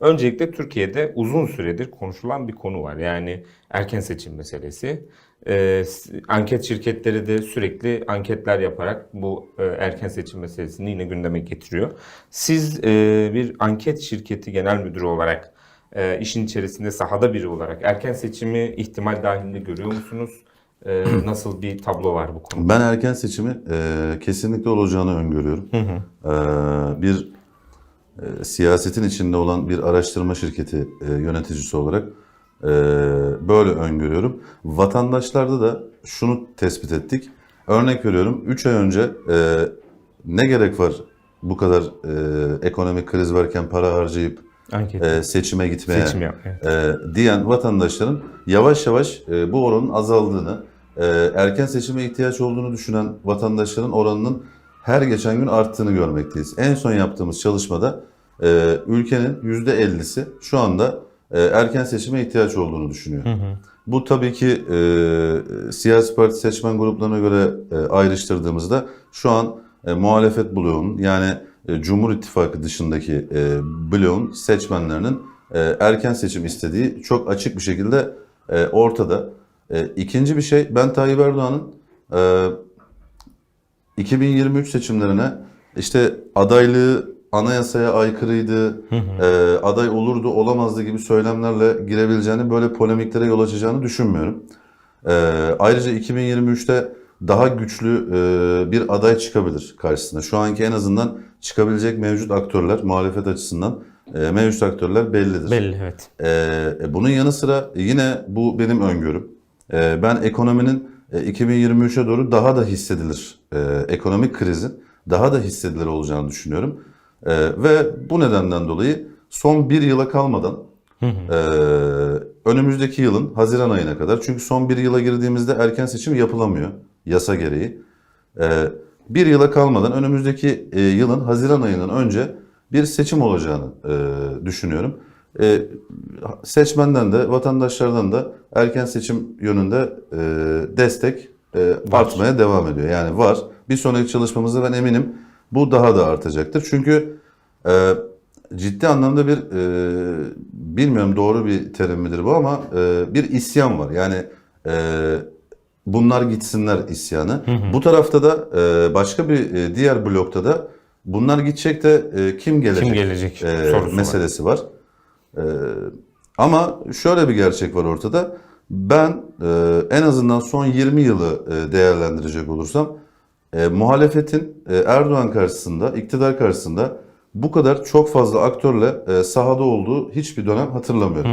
Öncelikle Türkiye'de uzun süredir konuşulan bir konu var. Yani erken seçim meselesi. S- anket şirketleri de sürekli anketler yaparak bu e, erken seçim meselesini yine gündeme getiriyor. Siz e, bir anket şirketi genel müdürü olarak, e, işin içerisinde sahada biri olarak erken seçimi ihtimal dahilinde görüyor musunuz? E, nasıl bir tablo var bu konuda? Ben erken seçimi e, kesinlikle olacağını öngörüyorum. E, bir e, siyasetin içinde olan bir araştırma şirketi e, yöneticisi olarak e, böyle öngörüyorum. Vatandaşlarda da şunu tespit ettik. Örnek veriyorum 3 ay önce e, ne gerek var bu kadar e, ekonomik kriz varken para harcayıp Anket e, seçime gitmeye seçim yapmaya. e, diyen vatandaşların yavaş yavaş e, bu oranın azaldığını, e, erken seçime ihtiyaç olduğunu düşünen vatandaşların oranının her geçen gün arttığını görmekteyiz. En son yaptığımız çalışmada e, ülkenin %50'si şu anda e, erken seçime ihtiyaç olduğunu düşünüyor. Bu tabii ki e, siyasi parti seçmen gruplarına göre e, ayrıştırdığımızda şu an e, muhalefet bloğunun yani e, Cumhur İttifakı dışındaki e, bloğun seçmenlerinin e, erken seçim istediği çok açık bir şekilde e, ortada. E, ikinci bir şey ben Tayyip Erdoğan'ın e, 2023 seçimlerine işte adaylığı anayasaya aykırıydı, e, aday olurdu olamazdı gibi söylemlerle girebileceğini böyle polemiklere yol açacağını düşünmüyorum. E, ayrıca 2023'te daha güçlü e, bir aday çıkabilir karşısına. Şu anki en azından çıkabilecek mevcut aktörler muhalefet açısından e, mevcut aktörler bellidir. Belli evet. Ee, bunun yanı sıra yine bu benim öngörüm. Ee, ben ekonominin e, 2023'e doğru daha da hissedilir, e, ekonomik krizin daha da hissedilir olacağını düşünüyorum. Ee, ve bu nedenden dolayı son bir yıla kalmadan e, önümüzdeki yılın Haziran ayına kadar çünkü son bir yıla girdiğimizde erken seçim yapılamıyor yasa gereği. Ee, bir yıla kalmadan önümüzdeki e, yılın Haziran ayının önce bir seçim olacağını e, düşünüyorum. E, seçmenden de vatandaşlardan da erken seçim yönünde e, destek e, artmaya devam ediyor. Yani var. Bir sonraki çalışmamızda ben eminim bu daha da artacaktır. Çünkü e, ciddi anlamda bir e, bilmiyorum doğru bir terim midir bu ama e, bir isyan var. Yani e, bunlar gitsinler isyanı. Bu tarafta da e, başka bir e, diğer blokta da bunlar gidecek de e, kim gelecek, Kim gelecek e, sorusu var. meselesi var. E, ama şöyle bir gerçek var ortada. Ben e, en azından son 20 yılı e, değerlendirecek olursam e, muhalefetin e, Erdoğan karşısında, iktidar karşısında bu kadar çok fazla aktörle e, sahada olduğu hiçbir dönem hatırlamıyorum.